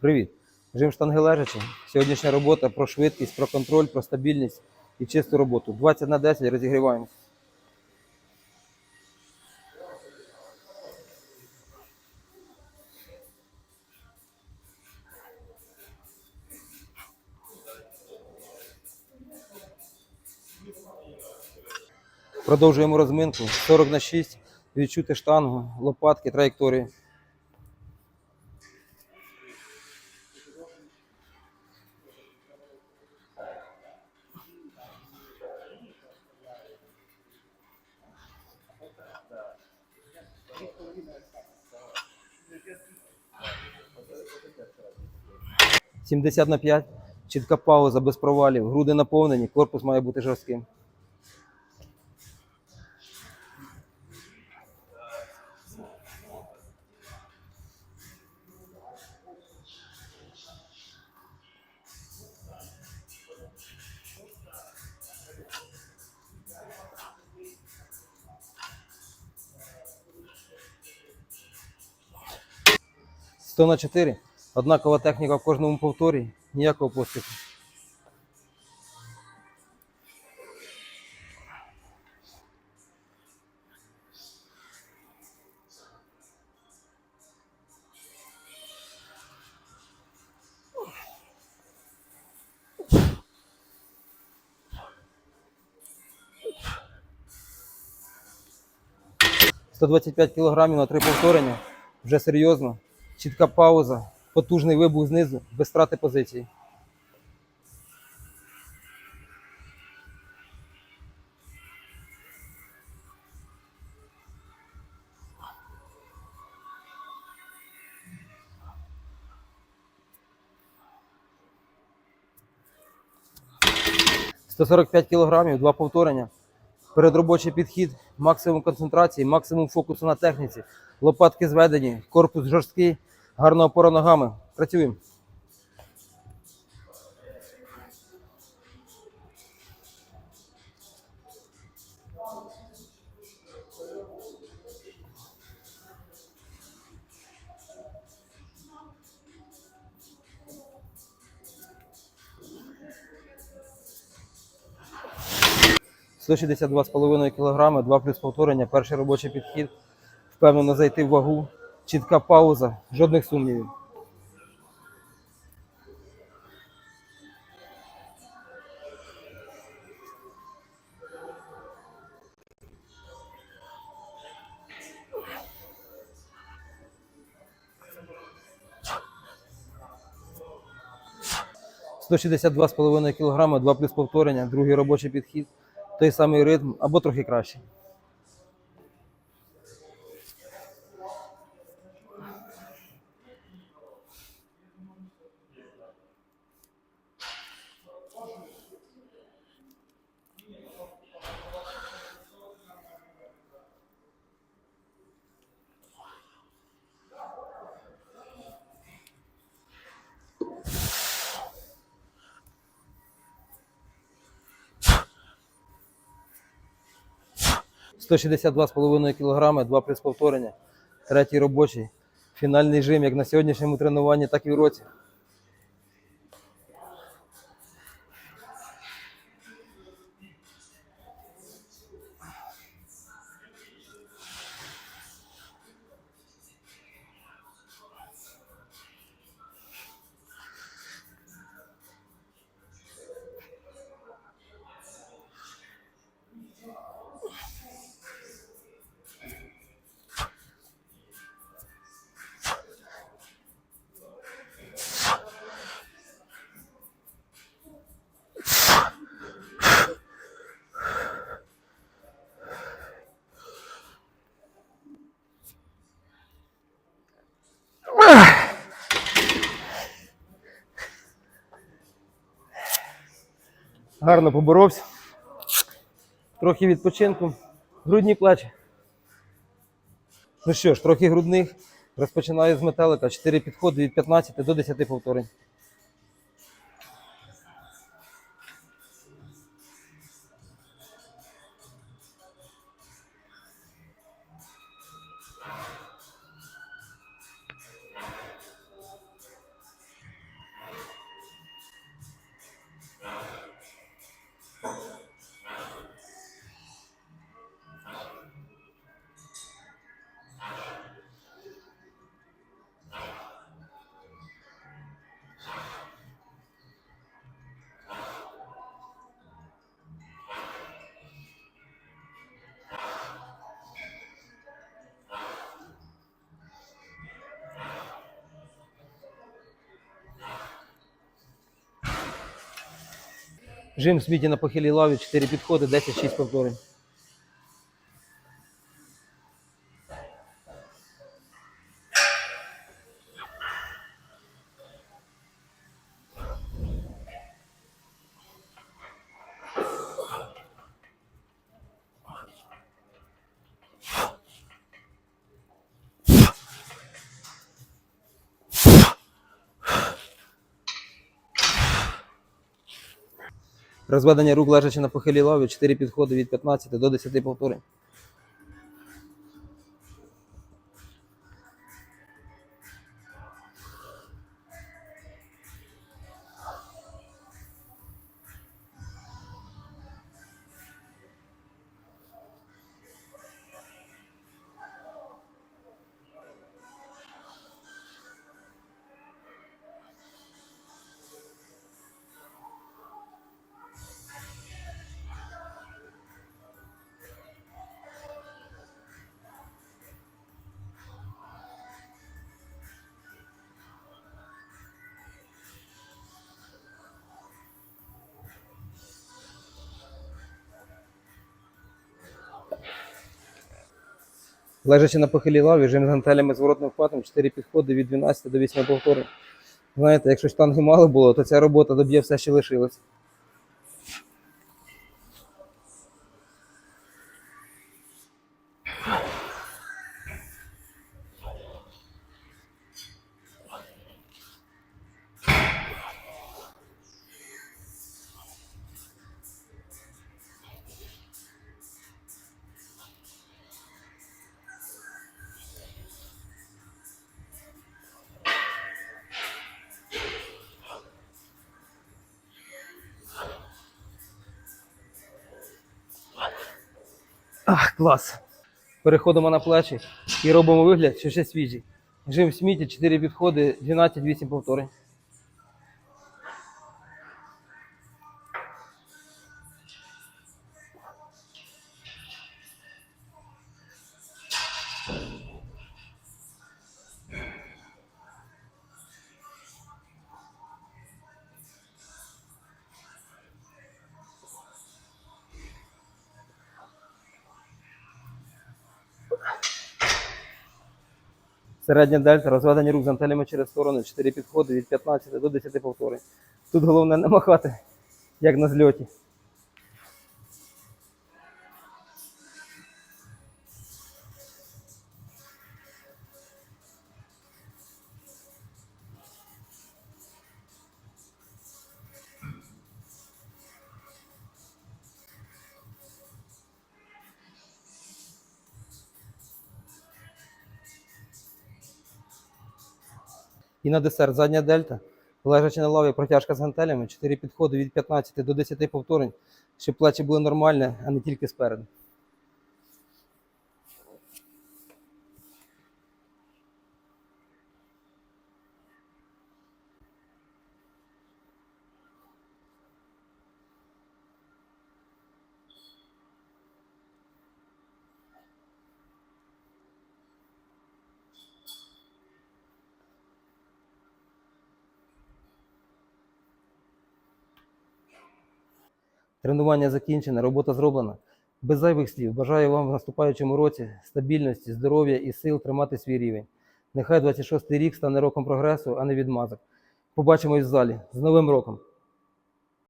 Привіт! Жим штанги лежачі. Сьогоднішня робота про швидкість, про контроль, про стабільність і чисту роботу. 20 на 10 розігріваємось. Продовжуємо розминку. 40 на 6. Відчути штангу, лопатки, траєкторії. – 70 на 5. Чітка пауза без провалів. Груди наповнені, корпус має бути жорстким. – 100 на 4. Однакова техніка в кожному повторі, ніякого поспіху. «125 кілограмів на три повторення. Вже серйозно. Чітка пауза, потужний вибух знизу, без втрати позиції. «145 кілограмів, два повторення. Передробочий підхід, максимум концентрації, максимум фокусу на техніці, лопатки зведені, корпус жорсткий, гарна опора ногами. Працюємо. – 162,5 кг, 2 плюс повторення, перший робочий підхід. Впевнено зайти в вагу. Чітка пауза, жодних сумнівів. – 162,5 кг, 2 плюс повторення, другий робочий підхід. Той самий ритм або трохи краще. – 162,5 кг, два прес-повторення, третій робочий. Фінальний жим як на сьогоднішньому тренуванні, так і в році. Гарно поборовся. Трохи відпочинку. Грудні плечі. Ну що ж, трохи грудних. Розпочинаю з метелика. 4 підходи від 15 до 10 повторень. Жим в сміті на похилій лаві, 4 підходи, 10-6 повторень. Розведення рук лежачи на похилій лаві, 4 підходи від 15 до 10 повторень. Лежачи на похилій лаві, жим з гантелями зворотним вхватом, 4 підходи від 12 до 8 повторень. Знаєте, якщо штанги мало було, то ця робота доб'є все, що лишилось. Ах, клас. Переходимо на плечі і робимо вигляд, що ще свіжий. Жим в сміті, 4 підходи, 12-8 повторень. Середня дельта, розведення рук з антелями через сторони, 4 підходи від 15 до 10 повторень. Тут головне не махати, як на зльоті. І на десерт. Задня дельта, лежачи на лаві протяжка з гантелями, 4 підходи від 15 до 10 повторень, щоб плечі були нормальні, а не тільки спереду. Тренування закінчене, робота зроблена. Без зайвих слів. Бажаю вам в наступаючому році стабільності, здоров'я і сил тримати свій рівень. Нехай 26-й рік стане роком прогресу, а не відмазок. Побачимось в залі. З Новим роком!